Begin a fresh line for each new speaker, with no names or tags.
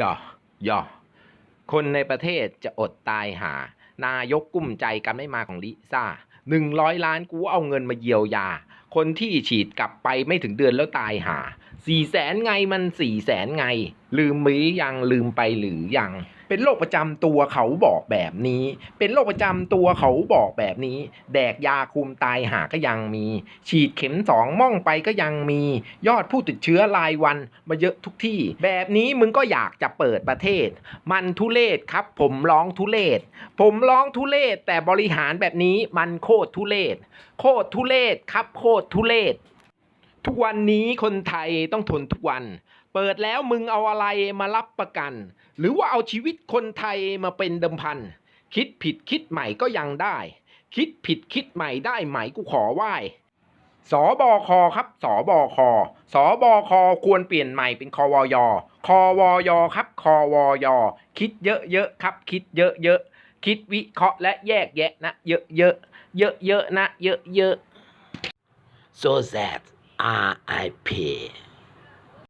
ย่อย่อคนในประเทศจะอดตายหา นายกกุ้มใจกันไม่มาของลิซ่าหนึ่งร้อยล้านกูเอาเงินมาเยียวยา คนที่ฉีดกลับไปไม่ถึงเดือนแล้วตายหาสี่แสนไงมันสี่แสนไง ลืมมือยังลืมไปหรือยัง เป็นโรคประจำตัวเขาบอกแบบนี้ เป็นโรคประจำตัวเขาบอกแบบนี้ แดกยาคุมตายหาก็ยังมี ฉีดเข็มสองม่องไปก็ยังมี ยอดผู้ติดเชื้อรายวันมาเยอะทุกที่ แบบนี้มึงก็อยากจะเปิดประเทศ มันทุเลศครับ ผมร้องทุเลศผมร้องทุเลศแต่บริหารแบบนี้มันโคตรทุเลศโคตรทุเลศครับโคตรทุเลศ ทุกวันนี้คนไทยต้องทนทุกวัน เปิดแล้วมึงเอาอะไรมารับประกัน หรือว่าเอาชีวิตคนไทยมาเป็นเดิมพัน คิดผิดคิดใหม่ก็ยังได้ คิดผิดคิดใหม่ได้ไหมกูขอไหว้สบคครับสบคสบคควรเปลี่ยนใหม่เป็นควยควยครับควยคิดเยอะๆครับ คิดเยอะๆคิดวิเคราะห์และแยกแยะนะ เยอะๆเยอะๆนะ เยอะๆ
so sad R.I.P.